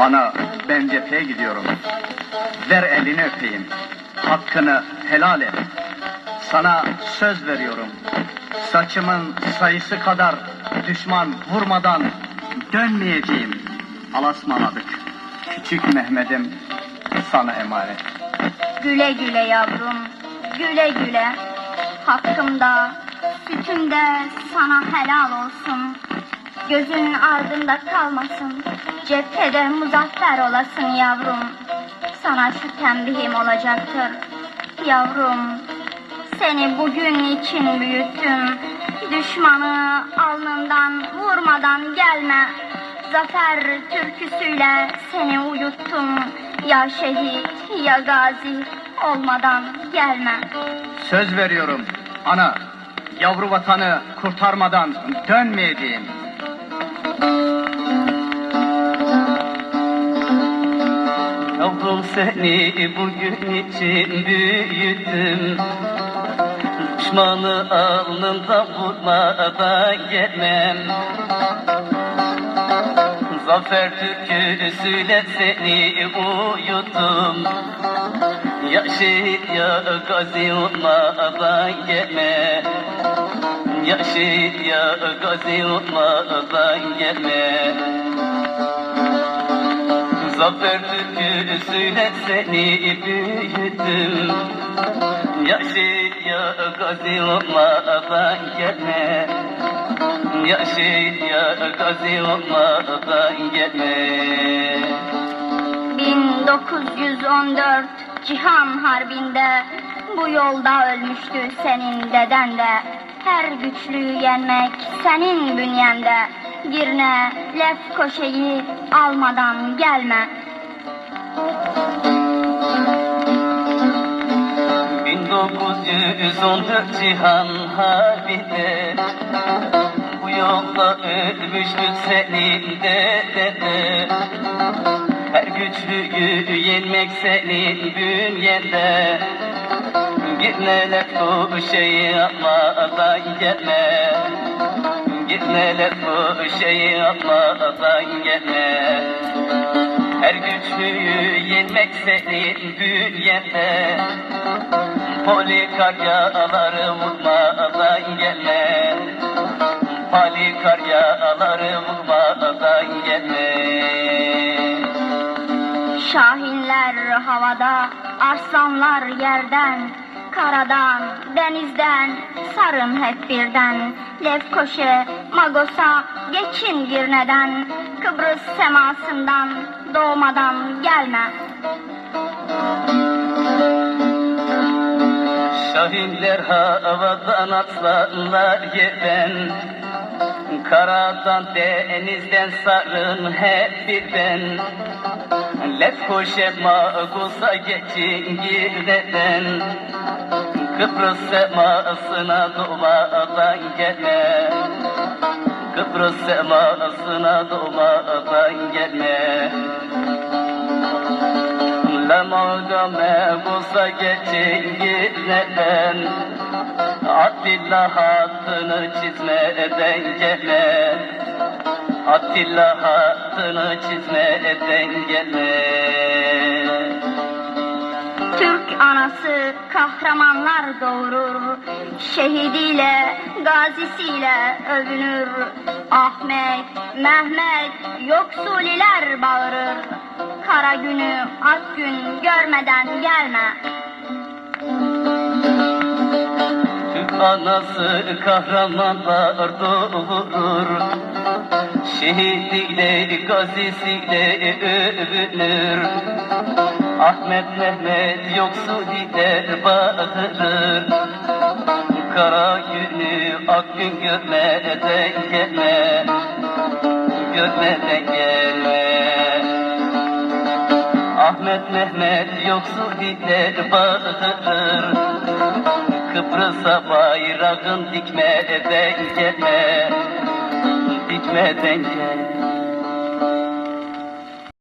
Ana ben cepheye gidiyorum. Ver elini öpeyim. Hakkını helal et. Sana söz veriyorum. Saçımın sayısı kadar düşman vurmadan dönmeyeceğim. Alasmaladık. Küçük Mehmet'im sana emanet. Güle güle yavrum, güle güle. Hakkımda, sütümde sana helal olsun. Gözünün ardında kalmasın. Cephede muzaffer olasın yavrum. Sana şu tembihim olacaktır. Yavrum, seni bugün için büyüttüm. Düşmanı alnından vurmadan gelme. Zafer türküsüyle seni uyuttum. Ya şehit ya gazi olmadan gelme. Söz veriyorum ana. Yavru vatanı kurtarmadan dönmeyeceğim. Seni bugün için büyüttüm. Düşmanı alnından vurmadan gelmem. Zafer türküsüyle seni uyuttum. Ya şehit ya gazi olmadan gelme Ya şehit ya gazi olmadan gelme Zafer türküsüyle seni büyüttüm Ya şehit ya gazi olmadan gelme Ya şehit ya gazi olmadan gelme 1914 Cihan Harbi'nde bu yolda ölmüştü senin deden de. Her güçlüyü yenmek senin bünyende. Girne lef koşeyi almadan gelme. 1914 Cihan Harbi'de Bu yolda ölmüştü senin dede Her güçlüyü yenmek senin bünyende. Gitmeler bu şeyi yapmadan gelme Gitmeler bu şeyi yapmadan gelme her güçlüyü yenmek senin bünyende Polikaryaları vurmadan gelme Polikaryaları vurmadan gelme Şahinler havada, arslanlar yerden, karadan, denizden, sarın hep birden. Lefkoşe, Magos'a, geçin Girne'den, Kıbrıs semasından, doğmadan gelme. Şahinler havadan atlarlar yerden Karadan denizden sarın hep birden Lefkoşe Magos'a geçin girden Kıbrıs semasına doğmadan gelme. Kıbrıs semasına doğmadan gelme. Lemada mebusa geçin girmeden. Atilla hattını çizmeden gelme Atilla hattını çizmeden gelme Türk anası kahramanlar doğurur, şehidiyle, gazisiyle övünür. Ahmet, Mehmet, yoksuliler bağırır. Kara günü, ak gün görmeden gelme. Türk anası kahramanlar doğurur Şehidiyle gazisiyle övünür. Ahmet Mehmet yoksuliler bağırır. Kara günü ak gün görmeden gelme. Görmeden gelme. Ahmet Mehmet yoksuliler bağırır. Kıbrıs'a bayrağın dikmeden gelme Dikmeden gelme